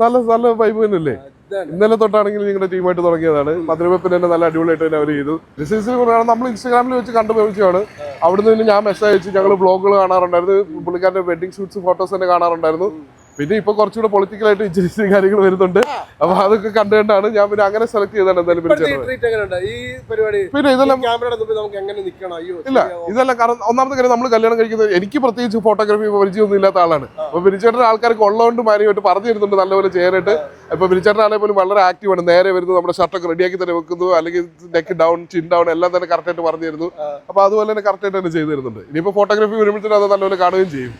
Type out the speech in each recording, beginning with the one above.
നല്ല നല്ല വൈബ് തന്നെയല്ലേ? ഇന്നലെ തൊട്ടാണെങ്കിൽ നിങ്ങളുടെ ടീമായിട്ട് തുടങ്ങിയതാണ്. മധുരവെപ്പിൽ തന്നെ നല്ല അടിപൊളിയായിട്ട് തന്നെ അവർ ചെയ്തു. ഡിസൈൻസിൽ പറയുകയാണ് നമ്മൾ ഇൻസ്റ്റാഗ്രാമിൽ വെച്ച് കണ്ടുപോയിച്ചാണ് അവിടുന്ന് പിന്നെ ഞാൻ മെസ്സേജ് അയച്ച് ഞങ്ങൾ ബ്ലോഗുകൾ കാണാറുണ്ടായിരുന്നു. പുള്ളിക്കാരുടെ വെഡിങ് ഷൂട്ട്സ് ഫോട്ടോസ് തന്നെ കാണാറുണ്ടായിരുന്നു. പിന്നെ ഇപ്പൊ കുറച്ചുകൂടെ പൊളിറ്റിക്കലായിട്ട് ഇച്ചിരി കാര്യങ്ങൾ വരുന്നുണ്ട്. അപ്പൊ അതൊക്കെ കണ്ടുകൊണ്ടാണ് ഞാൻ പിന്നെ അങ്ങനെ സെലക്ട് ചെയ്താണ് എന്തായാലും പിന്നെ ഇതെല്ലാം ഇല്ല ഇതെല്ലാം കാരണം ഒന്നാമത്തെ കാര്യം നമ്മൾ കല്യാണം കഴിക്കുന്നത് എനിക്ക് പ്രത്യേകിച്ച് ഫോട്ടോഗ്രാഫി പരിചയമൊന്നും ഇല്ലാത്ത ആളാണ്. അപ്പൊ ബിരിച്ചേട്ടൻ ആൾക്കാർക്ക് ഉള്ളതുകൊണ്ട് മാനിയായിട്ട് പറഞ്ഞു തരുന്നുണ്ട് നല്ലപോലെ ചെയ്യാനായിട്ട്. ഇപ്പൊ ബിരിച്ചേട്ടൻ ആണെങ്കിൽ പോലും വളരെ ആക്റ്റീവ് ആണ്. നേരെ വരുന്നു നമ്മുടെ ഷർട്ടൊക്കെ റെഡിയാക്കി തന്നെ വെക്കുന്നു. അല്ലെങ്കിൽ നെക്ക് ഡൗൺ ചിൻ ഡൗൺ എല്ലാം തന്നെ കറക്റ്റ് ആയിട്ട് പറഞ്ഞു തരുന്നു. അപ്പൊ അതുപോലെ തന്നെ കറക്റ്റ് ആയിട്ട് തന്നെ ചെയ്തു തരുന്നുണ്ട്. ഇനിയിപ്പോ ഫോട്ടോഗ്രാഫി വരുമ്പോഴത്തേനും അത് നല്ലപോലെ കാണുകയും ചെയ്യും.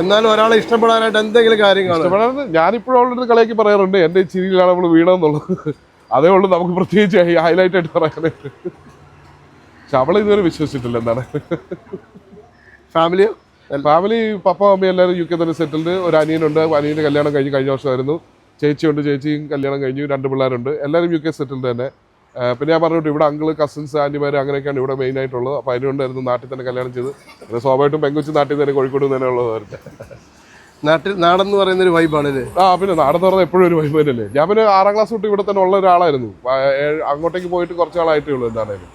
എന്നാലും ഒരാളെ ഇഷ്ടപ്പെടാനായിട്ട് എന്തെങ്കിലും കാര്യം കാണും. ഞാനിപ്പോഴും അവളുടെ കളിയാക്കി പറയാറുണ്ട് എന്റെ ചിരിയിലാണ് അവൾ വീണെന്നുള്ളത്. അതേ ഉള്ളൂ നമുക്ക് പ്രത്യേകിച്ച് ഹൈലൈറ്റ് ആയിട്ട് പറയാനായിട്ട്. പക്ഷെ അവളെ ഇതുവരെ വിശ്വസിച്ചിട്ടില്ല എന്താണ്? ഫാമിലിയോ ഫാമിലി പപ്പ അമ്മ എല്ലാവരും യു കെ തന്നെ സെറ്റിൽഡ് ഒരു അനിയനുണ്ട് അനിയന്റെ കല്യാണം കഴിഞ്ഞ് കഴിഞ്ഞ വർഷമായിരുന്നു. ചേച്ചിയുണ്ട് ചേച്ചിയും കല്യാണം കഴിഞ്ഞു രണ്ട് പിള്ളേരുണ്ട്. എല്ലാവരും യു കെ സെറ്റിൽഡ് തന്നെ. പിന്നെ ഞാൻ പറഞ്ഞിട്ട് ഇവിടെ അങ്കിൾ കസിൻസ് ആന്റിമാർ അങ്ങനെയൊക്കെയാണ് ഇവിടെ മെയിൻ ആയിട്ടുള്ളത്. അപ്പോൾ അതിനുകൊണ്ടായിരുന്നു നാട്ടിൽ തന്നെ കല്യാണം ചെയ്ത് പിന്നെ സ്വാഭാവികമായിട്ടും പെങ്കുച്ച് നാട്ടിൽ തന്നെ കോഴിക്കോട് തന്നെ ഉള്ളതായിരുന്നു നാട്ടിൽ നാടെന്ന് പറയുന്ന ഒരു വൈബാണ് ഇത് ആ പിന്നെ നാടെന്ന് പറഞ്ഞാൽ എപ്പോഴും ഒരു വൈബ് തന്നെയല്ലേ? ഞാൻ പിന്നെ ആറാം ക്ലാസ് തൊട്ട് ഇവിടെ തന്നെ ഉള്ള ഒരാളായിരുന്നു. അങ്ങോട്ടേക്ക് പോയിട്ട് കുറച്ച് ആളായിട്ടേ ഉള്ളൂ എന്താണേലും.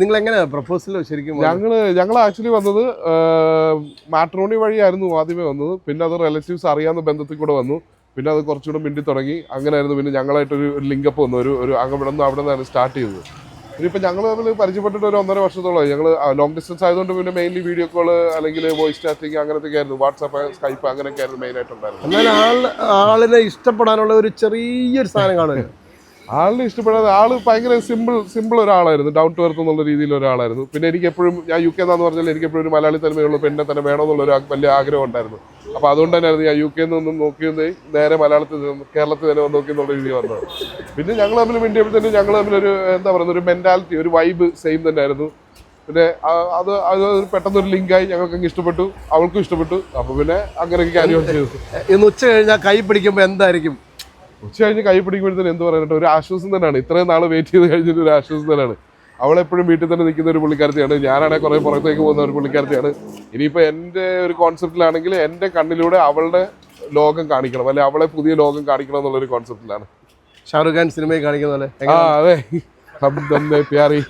നിങ്ങൾ എങ്ങനെയാ പ്രപ്പോസൽ ശരിക്കും ഞങ്ങൾ ഞങ്ങൾ ഞങ്ങൾ ആക്ച്വലി വന്നത് മാട്രോണി വഴിയായിരുന്നു ആദ്യമേ വന്നത്. പിന്നെ അത് റിലേറ്റീവ്സ് അറിയാവുന്ന ബന്ധത്തിൽ കൂടെ വന്നു. പിന്നെ അത് കുറച്ചുകൂടെ മിണ്ടി തുടങ്ങി. അങ്ങനെയായിരുന്നു പിന്നെ ഞങ്ങളായിട്ടൊരു ഒരു ലിങ്കപ്പ് വന്നു. ഒരു ഒരു അങ്ങ് ഇവിടെ നിന്ന് അവിടെ നിന്നാണ് സ്റ്റാർട്ട് ചെയ്തത്. ഇനിയിപ്പോൾ ഞങ്ങൾ തമ്മിൽ പരിചയപ്പെട്ടിട്ട് ഒരു ഒന്നര വർഷത്തോളമായി. ഞങ്ങൾ ലോങ് ഡിസ്റ്റൻസ് ആയതുകൊണ്ട് പിന്നെ മെയിൻലി വീഡിയോ കോൾ അല്ലെങ്കിൽ വോയിസ് ചാറ്റിംഗ് അങ്ങനത്തെ ആയിരുന്നു. വാട്സാപ്പ് സ്കൈപ്പ് അങ്ങനെയൊക്കെ ആയിരുന്നു മെയിൻ ആയിട്ടുണ്ടായിരുന്നത്. എന്നാൽ ആൾ ആളിനെ ഇഷ്ടപ്പെടാനുള്ള ഒരു ചെറിയൊരു സാധനം കാണുക. ആളിനെ ഇഷ്ടപ്പെടാതെ ആൾ ഭയങ്കര സിമ്പിൾ സിമ്പിൾ ഒരാളായിരുന്നു. ഡൗൺ ടു എർത്ത് എന്നുള്ള രീതിയിൽ ഒരാളായിരുന്നു. പിന്നെ എനിക്ക് എപ്പോഴും ഞാൻ യു കെ എന്നാന്ന് പറഞ്ഞാൽ എനിക്ക് എപ്പോഴും ഒരു മലയാളി തനിമയുള്ള. പെണ്ണെ തന്നെ വേണമെന്നുള്ള ഒരു വലിയ ആഗ്രഹം ഉണ്ടായിരുന്നു. അപ്പോൾ അതുകൊണ്ട് തന്നെയായിരുന്നു ഞാൻ യു കെ നിന്നും നോക്കി നേരെ മലയാളത്തിൽ നിന്ന് കേരളത്തിൽ തന്നെ വന്ന് നോക്കി എന്നുള്ള രീതി വന്നത്. പിന്നെ ഞങ്ങൾ തമ്മിൽ മിണ്ടിയപ്പോഴത്തേനും ഞങ്ങൾ തമ്മിൽ ഒരു എന്താ പറയുന്നത് ഒരു മെന്റാലിറ്റി ഒരു വൈബ് സെയിം തന്നെയായിരുന്നു. പിന്നെ അത് അത് ഒരു പെട്ടെന്നൊരു ലിങ്കായി ഞങ്ങൾക്ക് അങ്ങ് ഇഷ്ടപ്പെട്ടു അവൾക്കും ഇഷ്ടപ്പെട്ടു. അപ്പോൾ പിന്നെ അങ്ങനെയൊക്കെ ക്യാരി ഓൺ ചെയ്തു. ഇന്ന് ഉച്ച കഴിഞ്ഞാൽ കൈ പിടിക്കുമ്പോൾ എന്തായിരിക്കും? ഉച്ച കഴിഞ്ഞ് കൈ പിടിക്കുമ്പോഴത്തേന് എന്ത് പറയാനായിട്ട് ഒരു ആശ്വാസം തന്നെയാണ്. ഇത്രയും നാൾ വെയിറ്റ് ചെയ്ത് കഴിഞ്ഞിട്ട് ഒരു ആശ്വാസം തന്നെയാണ്. അവളെപ്പോഴും വീട്ടിൽ തന്നെ നിൽക്കുന്ന ഒരു പുള്ളിക്കാരത്തിയാണ്. ഞാനാണെങ്കിൽ കുറേ പുറത്തേക്ക് പോകുന്ന ഒരു പുള്ളിക്കാരത്തിയാണ്. ഇനിയിപ്പോൾ എന്റെ ഒരു കോൺസെപ്റ്റിലാണെങ്കിൽ എന്റെ കണ്ണിലൂടെ അവളുടെ ലോകം കാണിക്കണം. അല്ലെ അവളെ പുതിയ ലോകം കാണിക്കണം എന്നുള്ളൊരു കോൺസെപ്റ്റിലാണ് ഷാറുഖ് ഖാൻ സിനിമയിൽ കാണിക്കുന്ന പോലെ. ആ അതെ. ഹം പ്യാരി.